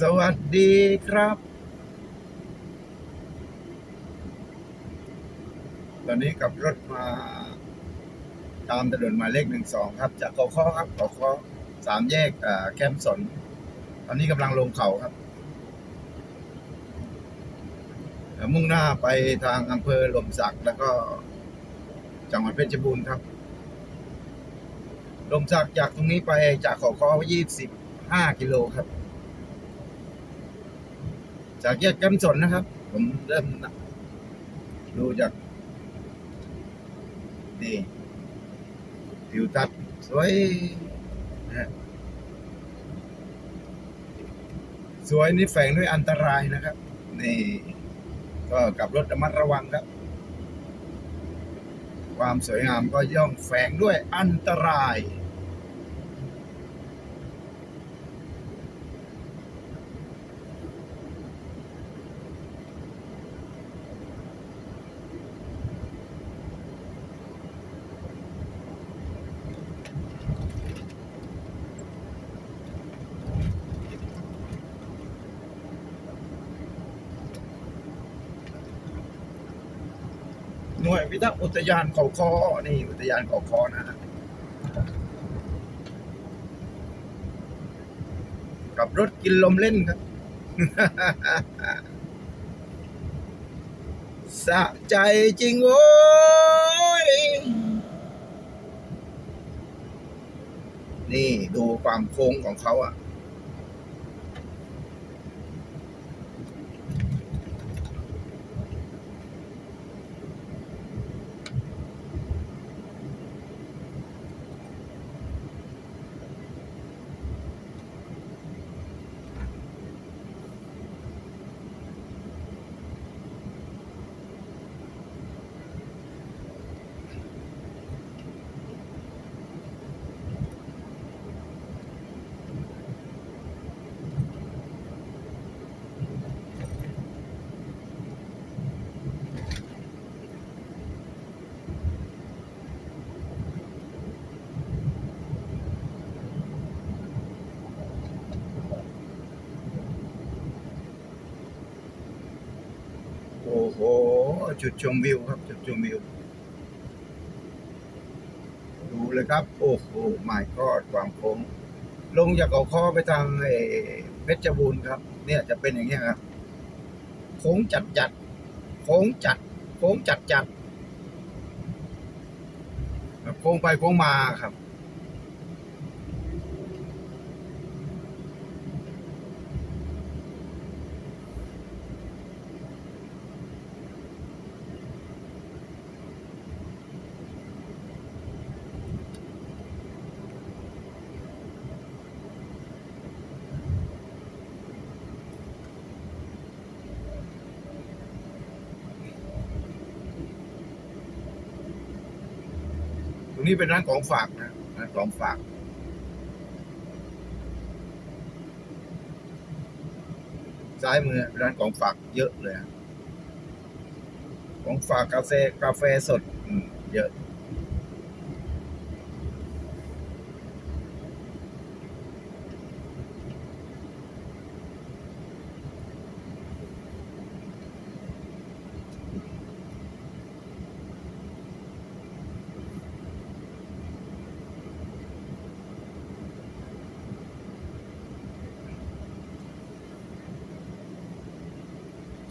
สวัสดีครับ ตอนนี้กับรถมา ตามถนนหมายเลขหนึ่งสองครับ จากกอข้อครับกอข้อสามแยกแคมป์สน ตอนนี้กำลังลงเขาครับ มุ่งหน้าไปทางอำเภอหล่มสักแล้วก็จังหวัดเพชรบูรณ์ครับลมสักจากตรงนี้ไปจากขอข้อยี่สิบห้ากิโลครับ จากแยกแคมป์สนนะครับ ผมเริ่มดูจากนี่ทิวทัศน์สวยนะฮะสวยนี่แฝงด้วยอันตรายนะครับ นี่ ก็กับรถระมัดระวังครับ ความสวยงามก็ย่อมแฝงด้วยอันตราย หน่วยพิทักษ์อุทยานเขาคอนี่อุทยานเขาคอนะฮะกับรถกินลมเล่นครับสะใจจริงโว้ย นี่ดูความโค้งของเขาอะ อ้โห จุดชมวิวครับ จุดชมวิว ดูเลยครับ โอ้โหหมายก็ความโค้ง ลงจากเขาคอไปทางเอ่อเพชรบูรณ์ครับ เนี่ยจะเป็นอย่างนี้ครับ โค้งจัดจัด โค้งจัด โค้งจัดจัดโค้งไปโค้งมาครับ นี้เป็นร้านของฝากนะร้านของฝาก ซ้ายมือร้านของฝากเยอะเลย ของฝากกาแฟกาแฟสดเยอะ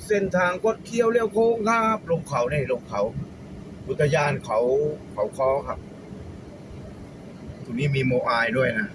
เส้นทางกดเคี้ยวเลี้ยวโค้งครับลงเขาเนี่ยลงเขาอุทยานเขาเขาคอครับตรงนี้มีโมอายด้วยนะ